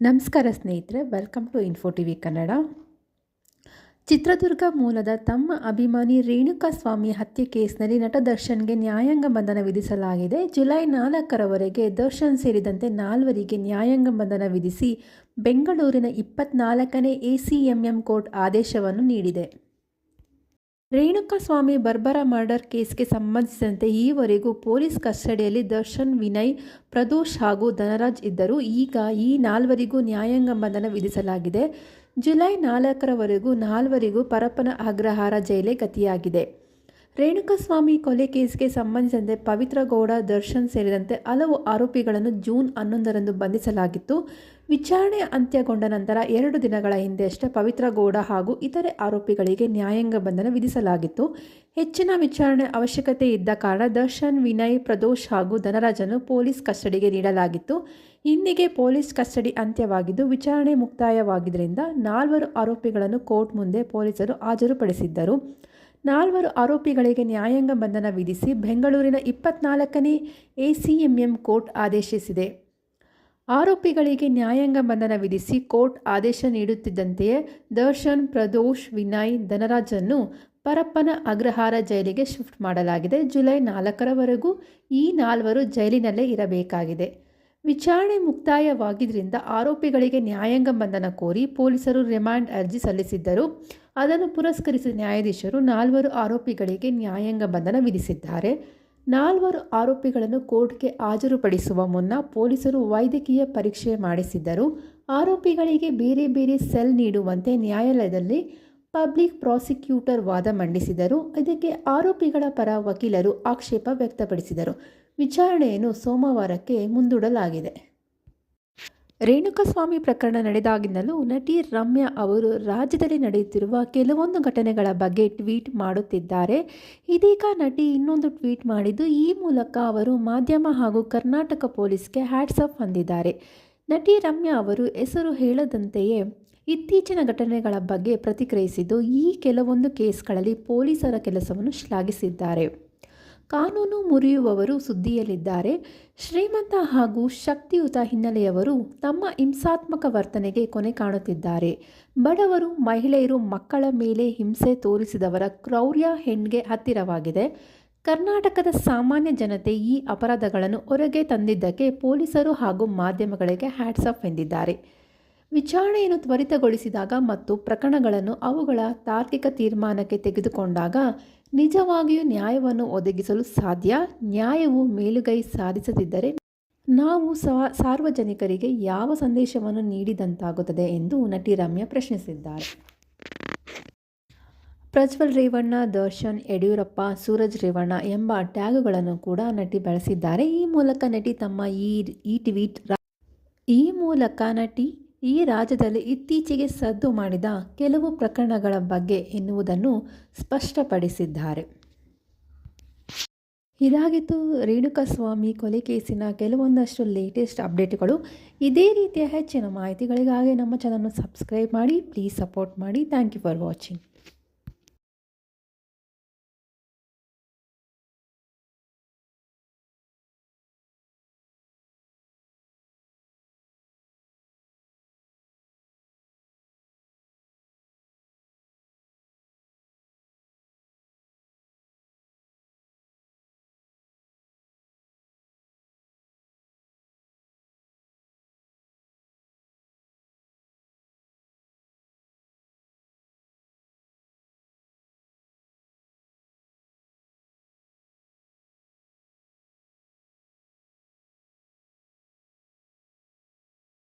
ನಮಸ್ಕಾರ ಸ್ನೇಹಿತರೆ welcome to info T V Kannada Chitradurga ಮೂಲದ ತಮ್ಮ ಅಭಿಮಾನಿ ರೇಣುಕಾ ಸ್ವಾಮಿ ಹತ್ಯೆ ಕೇಸ್ನಲ್ಲಿ ನಟ ದರ್ಶನ್ಗೆ ನ್ಯಾಯಾಂಗ ಬಂಧನ ವಿಧಿಸಲಾಗಿದೆ. ಜುಲೈ ನಾಲ್ಕರವರೆಗೆ ದರ್ಶನ್ ಸೇರಿದಂತೆ ನಾಲ್ವರಿಗೆ ನ್ಯಾಯಾಂಗ ಬಂಧನ ವಿಧಿಸಿ ಬೆಂಗಳೂರಿನ ಇಪ್ಪತ್ನಾಲ್ಕನೇ ಎಸಿಎಂಎಂ ಕೋರ್ಟ್ ಆದೇಶವನ್ನು ನೀಡಿದೆ. ರೇಣುಕಾಸ್ವಾಮಿ ಬರ್ಬರ ಮರ್ಡರ್ ಕೇಸ್ಗೆ ಸಂಬಂಧಿಸಿದಂತೆ ಈವರೆಗೂ ಪೊಲೀಸ್ ಕಸ್ಟಡಿಯಲ್ಲಿ ದರ್ಶನ್ ವಿನಯ್, ಪ್ರದೋಷ್ ಹಾಗೂ ಧನರಾಜ್ ಇದ್ದರು. ಈಗ ಈ ನಾಲ್ವರಿಗೂ ನ್ಯಾಯಾಂಗ ಬಂಧನ ವಿಧಿಸಲಾಗಿದೆ. ಜುಲೈ ನಾಲ್ಕರವರೆಗೂ ನಾಲ್ವರಿಗೂ ಪರಪ್ಪನ ಅಗ್ರಹಾರ ಜೈಲೇ ಗತಿಯಾಗಿದೆ. ರೇಣುಕಾಸ್ವಾಮಿ ಕೊಲೆ ಕೇಸ್ಗೆ ಸಂಬಂಧಿಸಿದಂತೆ ಪವಿತ್ರ ಗೌಡ ದರ್ಶನ್ ಸೇರಿದಂತೆ ಹಲವು ಆರೋಪಿಗಳನ್ನು ಜೂನ್ ಹನ್ನೊಂದರಂದು ಬಂಧಿಸಲಾಗಿತ್ತು. ವಿಚಾರಣೆ ಅಂತ್ಯಗೊಂಡ ನಂತರ ಎರಡು ದಿನಗಳ ಹಿಂದೆಯಷ್ಟೇ ಪವಿತ್ರ ಗೌಡ ಹಾಗೂ ಇತರೆ ಆರೋಪಿಗಳಿಗೆ ನ್ಯಾಯಾಂಗ ಬಂಧನ ವಿಧಿಸಲಾಗಿತ್ತು. ಹೆಚ್ಚಿನ ವಿಚಾರಣೆ ಅವಶ್ಯಕತೆ ಇದ್ದ ಕಾರಣ ದರ್ಶನ್, ವಿನಯ್, ಪ್ರದೋಷ್ ಹಾಗೂ ಧನರಾಜನ್ನು ಪೊಲೀಸ್ ಕಸ್ಟಡಿಗೆ ನೀಡಲಾಗಿತ್ತು. ಇಂದಿಗೆ ಪೊಲೀಸ್ ಕಸ್ಟಡಿ ಅಂತ್ಯವಾಗಿದ್ದು, ವಿಚಾರಣೆ ಮುಕ್ತಾಯವಾಗಿದ್ದರಿಂದ ನಾಲ್ವರು ಆರೋಪಿಗಳನ್ನು ಕೋರ್ಟ್ ಮುಂದೆ ಪೊಲೀಸರು ಹಾಜರುಪಡಿಸಿದ್ದರು. ನಾಲ್ವರು ಆರೋಪಿಗಳಿಗೆ ನ್ಯಾಯಾಂಗ ಬಂಧನ ವಿಧಿಸಿ ಬೆಂಗಳೂರಿನ ಇಪ್ಪತ್ನಾಲ್ಕನೇ ಎಸಿಎಂಎಂ ಕೋರ್ಟ್ ಆದೇಶಿಸಿದೆ. ಆರೋಪಿಗಳಿಗೆ ನ್ಯಾಯಾಂಗ ಬಂಧನ ವಿಧಿಸಿ ಕೋರ್ಟ್ ಆದೇಶ ನೀಡುತ್ತಿದ್ದಂತೆಯೇ ದರ್ಶನ್, ಪ್ರದೋಷ್, ವಿನಯ್ ಧನರಾಜನ್ನು ಪರಪ್ಪನ ಅಗ್ರಹಾರ ಜೈಲಿಗೆ ಶಿಫ್ಟ್ ಮಾಡಲಾಗಿದೆ. ಜುಲೈ ನಾಲ್ಕರವರೆಗೂ ಈ ನಾಲ್ವರು ಜೈಲಿನಲ್ಲೇ ಇರಬೇಕಾಗಿದೆ. ವಿಚಾರಣೆ ಮುಕ್ತಾಯವಾಗಿದ್ದರಿಂದ ಆರೋಪಿಗಳಿಗೆ ನ್ಯಾಯಾಂಗ ಬಂಧನ ಕೋರಿ ಪೊಲೀಸರು ರಿಮ್ಯಾಂಡ್ ಅರ್ಜಿ ಸಲ್ಲಿಸಿದ್ದರು. ಅದನ್ನು ಪುರಸ್ಕರಿಸಿದ ನ್ಯಾಯಾಧೀಶರು ನಾಲ್ವರು ಆರೋಪಿಗಳಿಗೆ ನ್ಯಾಯಾಂಗ ಬಂಧನ ವಿಧಿಸಿದ್ದಾರೆ. ನಾಲ್ವರು ಆರೋಪಿಗಳನ್ನು ಕೋರ್ಟ್ಗೆ ಹಾಜರುಪಡಿಸುವ ಮುನ್ನ ಪೊಲೀಸರು ವೈದ್ಯಕೀಯ ಪರೀಕ್ಷೆ ಮಾಡಿಸಿದ್ದರು. ಆರೋಪಿಗಳಿಗೆ ಬೇರೆ ಬೇರೆ ಸೆಲ್ ನೀಡುವಂತೆ ನ್ಯಾಯಾಲಯದಲ್ಲಿ ಪಬ್ಲಿಕ್ ಪ್ರಾಸಿಕ್ಯೂಟರ್ ವಾದ ಮಂಡಿಸಿದರು. ಇದಕ್ಕೆ ಆರೋಪಿಗಳ ಪರ ವಕೀಲರು ಆಕ್ಷೇಪ ವ್ಯಕ್ತಪಡಿಸಿದರು. ವಿಚಾರಣೆಯನ್ನು ಸೋಮವಾರಕ್ಕೆ ಮುಂದೂಡಲಾಗಿದೆ. ರೇಣುಕಸ್ವಾಮಿ ಪ್ರಕರಣ ನಡೆದಾಗಿನಲ್ಲೂ ನಟಿ ರಮ್ಯಾ ಅವರು ರಾಜ್ಯದಲ್ಲಿ ನಡೆಯುತ್ತಿರುವ ಕೆಲವೊಂದು ಘಟನೆಗಳ ಬಗ್ಗೆ ಟ್ವೀಟ್ ಮಾಡುತ್ತಿದ್ದಾರೆ. ಇದೀಗ ನಟಿ ಇನ್ನೊಂದು ಟ್ವೀಟ್ ಮಾಡಿದ್ದು, ಈ ಮೂಲಕ ಅವರು ಮಾಧ್ಯಮ ಹಾಗೂ ಕರ್ನಾಟಕ ಪೊಲೀಸ್ಗೆ ಹ್ಯಾಟ್ಸ್ ಆಫ್ ಹೊಂದಿದ್ದಾರೆ. ನಟಿ ರಮ್ಯಾ ಅವರು ಹೆಸರು ಹೇಳದಂತೆಯೇ ಇತ್ತೀಚಿನ ಘಟನೆಗಳ ಬಗ್ಗೆ ಪ್ರತಿಕ್ರಿಯಿಸಿದ್ದು, ಈ ಕೆಲವೊಂದು ಕೇಸ್ಗಳಲ್ಲಿ ಪೊಲೀಸರ ಕೆಲಸವನ್ನು ಶ್ಲಾಘಿಸಿದ್ದಾರೆ. ಕಾನೂನು ಮುರಿಯುವವರು ಸುದ್ದಿಯಲ್ಲಿದ್ದಾರೆ. ಶ್ರೀಮಂತ ಹಾಗೂ ಶಕ್ತಿಯುತ ಹಿನ್ನೆಲೆಯವರು ತಮ್ಮ ಹಿಂಸಾತ್ಮಕ ವರ್ತನೆಗೆ ಕೊನೆ ಕಾಣುತ್ತಿದ್ದಾರೆ. ಬಡವರು, ಮಹಿಳೆಯರು ಮಕ್ಕಳ ಮೇಲೆ ಹಿಂಸೆ ತೋರಿಸಿದವರ ಕ್ರೌರ್ಯ ಹೆಣ್ಗೆ ಹತ್ತಿರವಾಗಿದೆ. ಕರ್ನಾಟಕದ ಸಾಮಾನ್ಯ ಜನತೆ ಈ ಅಪರಾಧಗಳನ್ನು ಹೊರಗೆ ತಂದಿದ್ದಕ್ಕೆ ಪೊಲೀಸರು ಹಾಗೂ ಮಾಧ್ಯಮಗಳಿಗೆ ಹ್ಯಾಟ್ಸ್ ಆಫ್ ಎಂದಿದ್ದಾರೆ. ವಿಚಾರಣೆಯನ್ನು ತ್ವರಿತಗೊಳಿಸಿದಾಗ ಮತ್ತು ಪ್ರಕರಣಗಳನ್ನು ಅವುಗಳ ತಾರ್ಕಿಕ ತೀರ್ಮಾನಕ್ಕೆ ತೆಗೆದುಕೊಂಡಾಗ ನಿಜವಾಗಿಯೂ ನ್ಯಾಯವನ್ನು ಒದಗಿಸಲು ಸಾಧ್ಯ? ನ್ಯಾಯವು ಮೇಲುಗೈ ಸಾಧಿಸದಿದ್ದರೆ ನಾವು ಸಾರ್ವಜನಿಕರಿಗೆ ಯಾವ ಸಂದೇಶವನ್ನು ನೀಡಿದಂತಾಗುತ್ತದೆ ಎಂದು ನಟಿ ರಮ್ಯಾ ಪ್ರಶ್ನಿಸಿದ್ದಾರೆ. ಪ್ರಜ್ವಲ್ ರೇವಣ್ಣ, ದರ್ಶನ್, ಯಡಿಯೂರಪ್ಪ, ಸೂರಜ್ ರೇವಣ್ಣ ಎಂಬ ಟ್ಯಾಗುಗಳನ್ನು ಕೂಡ ನಟಿ ಬಳಸಿದ್ದಾರೆ. ಈ ಮೂಲಕ ನಟಿ ತಮ್ಮ ಈ ಈ ಟ್ವೀಟ್ ಈ ಮೂಲಕ ನಟಿ ಈ ರಾಜ್ಯದಲ್ಲಿ ಇತ್ತೀಚೆಗೆ ಸದ್ದು ಮಾಡಿದ ಕೆಲವು ಪ್ರಕರಣಗಳ ಬಗ್ಗೆ ಎನ್ನುವುದನ್ನು ಸ್ಪಷ್ಟಪಡಿಸಿದ್ದಾರೆ. ಇದಾಗಿತ್ತು ರೇಣುಕಸ್ವಾಮಿ ಕೊಲೆ ಕೇಸಿನ ಕೆಲವೊಂದಷ್ಟು ಲೇಟೆಸ್ಟ್ ಅಪ್ಡೇಟ್ಗಳು ಇದೇ ರೀತಿಯ ಹೆಚ್ಚಿನ ಮಾಹಿತಿಗಳಿಗಾಗಿ ನಮ್ಮ ಚಾನಲ್ನ ಸಬ್ಸ್ಕ್ರೈಬ್ ಮಾಡಿ ಪ್ಲೀಸ್ ಸಪೋರ್ಟ್ ಮಾಡಿ. Thank you for watching